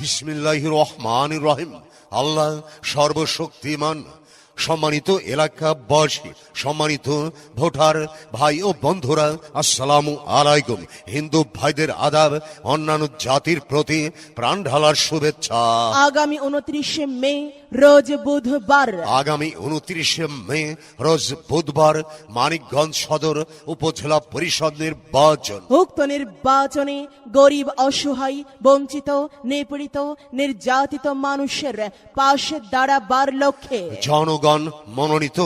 বিসমিল্লাহ রহমান রহিম। আল্লাহ সর্বশক্তিমান। সম্মানিত এলাকাবাসী সম্মানিত ভোটার ভাই ও বন্ধুরা আসসালামু আলাইকুম। হিন্দু ভাইদের আদাব অন্যান্য জাতির প্রতি প্রাণ ঢালার শুভেচ্ছা। আগামী উনত্রিশে মে রোজ বুধবার। আগামী উনত্রিশে মে রোজ বুধবার মানিকগঞ্জ সদর উপজেলা পরিষদ নির্বাচন। উক্ত নির্বাচনে গরিব অসহায় বঞ্চিত নিপীড়িত নির্যাতিত মানুষের পাশে দাঁড়াবার লক্ষ্যে। জনগণ মনোনীত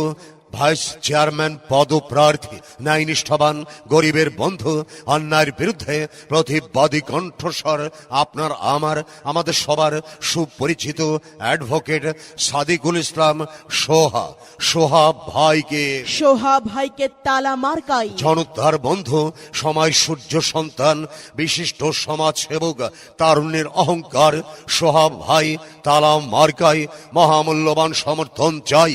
ভাইস চেয়ারম্যান পদপ্রার্থী ন্যায় নিষ্ঠাবান গরিবের বন্ধু অন্যায়ের বিরুদ্ধে প্রতিবাদী কণ্ঠস্বর আপনার আমার আমাদের সবার সুপরিচিত অ্যাডভোকেট সাদিকুল ইসলাম সোহা সোহা ভাইকে। সোহা ভাইকে তালা মার্কাই। জনতার বন্ধু সময় সূর্য সন্তান বিশিষ্ট সমাজ সেবক তারুণ্যের অহংকার সোহাব ভাই তালা মার্কাই মহামূল্যবান সমর্থন চাই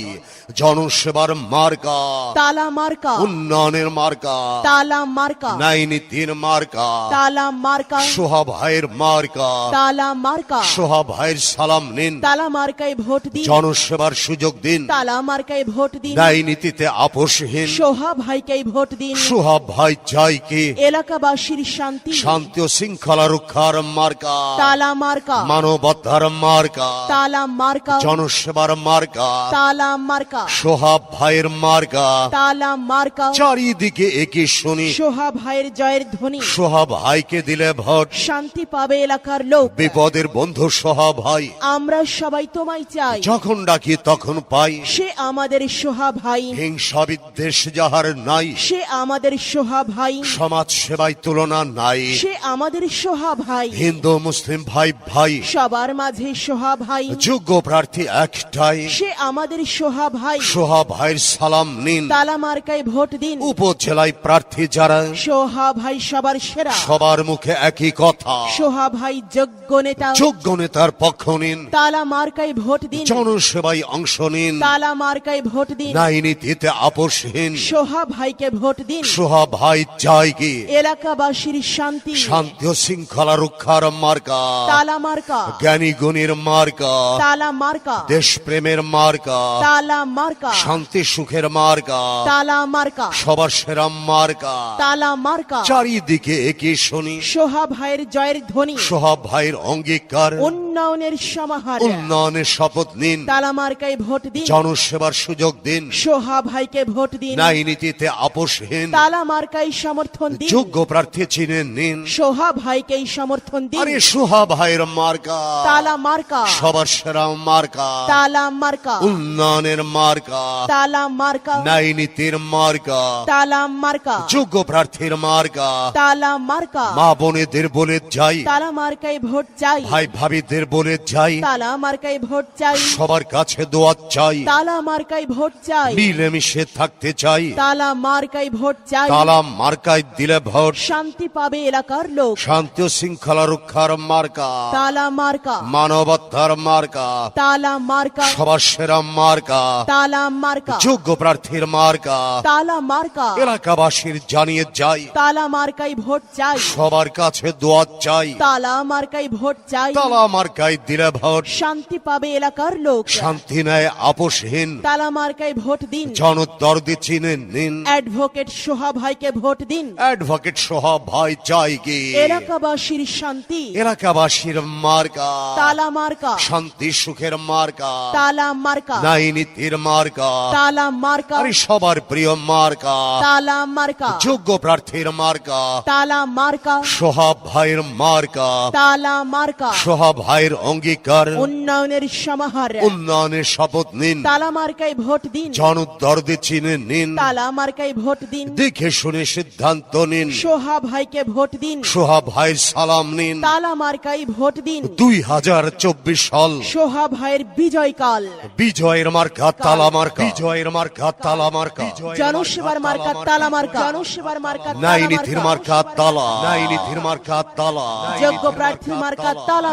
জনসেবার মার্কা। তালা মার্কা। উন্নয়নের মার্কা। তালা মার্কা। ন্যায় নীতির মার্কা। তালা মার্কা। সোহা ভাইয়ের মার্কা। তালা মার্কা। সোহা ভাইয়ের সালাম নিন। তালা মার্কায় ভোট দিন। জনসেবার সুযোগ দিন। তালা মার্কায় ভোট দিন। ন্যায় নীতিতে আপোষহীন। সোহা ভাইকে ভোট দিন। সোহা ভাই চাই কি? এলাকাবাসীর শান্তি। শান্তি ও শৃঙ্খলা রক্ষার মার্কা। তালা মার্কা। মানবতার মার্কা। তালা মার্কা। জনসেবার মার্কা। তালা মার্কা। সোহাব ভাইয়ের মার্কা তালা মার্কা চারিদিকে একই শুনি। সোহা ভাইয়ের জয়ের ধ্বনি। সোহাব ভাইকে দিলে ভোট। শান্তি পাবে এলাকার লোক। বিপদের বন্ধু সোহা ভাই। আমরা সবাই তোমায় চাই। যখন ডাকি তখন পাই। সে আমাদের সোহা ভাই। হিংসা বিদ্বেষ যাহার নাই। সে আমাদের সোহা ভাই। সমাজ সেবায় তুলনা নাই। সে আমাদের সোহা ভাই। হিন্দু মুসলিম ভাই ভাই। সবার মাঝে সোহা ভাই। যোগ্য প্রার্থী একটাই। সে আমাদের সোহা ভাই। সোহা ভাইয়ের সালাম নিন। তালা মার্কায় ভোট দিন। উপজেলায় প্রার্থী যারা সোহা ভাই সবার সেরা। সবার মুখে একই কথা। সোহা ভাই যোগ্য নেতা। যোগ্য নেতার পক্ষ নিন। তালা মার্কায় ভোট দিন। জনসেবায় অংশ নিন। তালা মার্কায় ভোট দিন। ন্যায় নীতিতে আপোষহীন। সোহা ভাইকে ভোট দিন। সোহা ভাই চাই কি? এলাকাবাসীর শান্তি। শান্তি ও শৃঙ্খলা রক্ষার মার্কা। তালা মার্কা জ্ঞানী গুণীর মার্কা। তালা মার্কা দেশপ্রেমের মার্কা। তালা মার্কা শান্তি সুখের মার্কা তালা মার্কা। সবার সেরা মার্কা তালা মার্কা। চারিদিকে একে শুনি? সোহা ভাইয়ের জয়ের ধ্বনি। সোহা ভাইয়ের অঙ্গীকার। উন্নয়নের সমাহার। উন্নয়নের শপথ নিন। তালা মার্কায় ভোট দিন। জনসেবার সুযোগ দিন। সোহা ভাইকে ভোট দিন। নীতিতে আপোষহীন। তালা মার্কায় সমর্থন দিন। যোগ্য প্রার্থী চিনে নিন। সোহা ভাইকেই সমর্থন দিন। আরে সোহা ভাইয়ের মার্কা। তালা মার্কা সবার সেরা মার্কা। তালা মার্কা উন্নয়নের মার্কা। তালা মার্কা নীতির মার্কা। তালা মার্কা যোগ্য প্রার্থীর মার্কা। তালা মার্কা মা বোনেদের বলে যাই। তালা মার্কায় ভোট চাই ভাই ভাবিদের বলে যাই। তালা মার্কায় ভোট চাই। সবার কাছে দোয়া চাই। তালা মার্কায় ভোট চাই। মিলেমিশে থাকতে চাই। তালা মার্কায় ভোট চাই। তালা মার্কায় দিলে ভোট। শান্তি পাবে এলাকার লোক। শান্তি ও শৃঙ্খলা রক্ষার মার্কা। তালা মার্কা। মানবতার মার্কা। তালা মার্কা। সবার সেরা মার্কা। তালা মার্কা। যোগ্য প্রার্থীর মার্কা। তালা মার্কা। এলাকাবাসীর জানিয়ে যাই। তালা মার্কায় ভোট চাই। সবার কাছে দোয়া চাই। তালা মার্কায় ভোট চাই। তালা মার্কায় দিলে ভোট। শান্তি পাবে এলাকার লোক। শান্তি নেয় আপোষহীন। তালা মার্কায় ভোট দিন। জনদর্দি চিনে নিন। অ্যাডভোকেট সোহা ভাইকে ভোট দিন। অ্যাডভোকেট সহ ভাই চাই কি এলাকাবাসীর শান্তি। এলাকাবাসীর মার্কা। তালা মার্কা। শান্তি সুখের মার্কা। তালা মার্কা। ন্যায় নীতির মার্কা। তালা মার্কা। আরে সবার প্রিয় মার্কা। তালা মার্কা। যোগ্য প্রার্থীর মার্কা। তালা মার্কা। সোহাব ভাইয়ের মার্কা। তালা মার্কা। সোহাব ভাইয়ের অঙ্গীকার উন্নয়নের সমাহার। উন্নয়নের শপথ নিন। তালা মার্কায় ভোট দিন। জনদর্দি চিনে নিন। তালা মার্কায় ভোট দিন। দেখে শুনে সিদ্ধান্ত নিন। সোহা ভাইকে ভোট দিন। সোহাব ভাইয়ের সালাম নিন। তালা মার্কায় ভোট দিন। দুই হাজার চব্বিশ সাল। সোহা ভাইয়ের বিজয়কাল বিজয়ের মার্কা তালা মার্কা বিজয়ের মার্কা তালা মার্কা জনসেবার মার্কা তালা মার্কা জনসেবার মার্কা তালা নাইনীতির মার্কা মার্কা তালা। নাইনীতির মার্কা তালা। যোগ্য প্রার্থী মার্কা তালা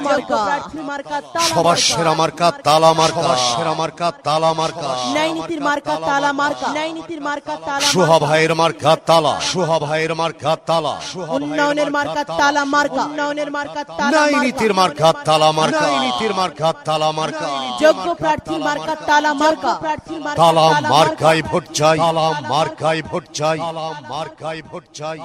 মার্কা প্রার্থীর মার্কা তালা সবার মার্কা। সেরা মার্কা তালা মার্কা সেরা মার্কা তালা মার্কা ন্যায় নীতির মার্কা তালা মার্কা ন্যায় নীতির মার্কা তালা সুহা ভাইয়ের মার্কা তালা সুহা ভাইয়ের মার্কা তালা উন্নয়নের মার্কা তালা মার্কা উন্নয়নের মার্কা তালা নাই মার্কা। তালা মার্কা নাই নীতির মার্কা তালা মার্কা যোগ্য প্রার্থীর মার্কা তালা মার্কা প্রার্থীর মার্কা তালা তালা মার্কাই ভোট চাই তালা মার্কাই ভোট চাই তালা মার্কাই ভোট চাই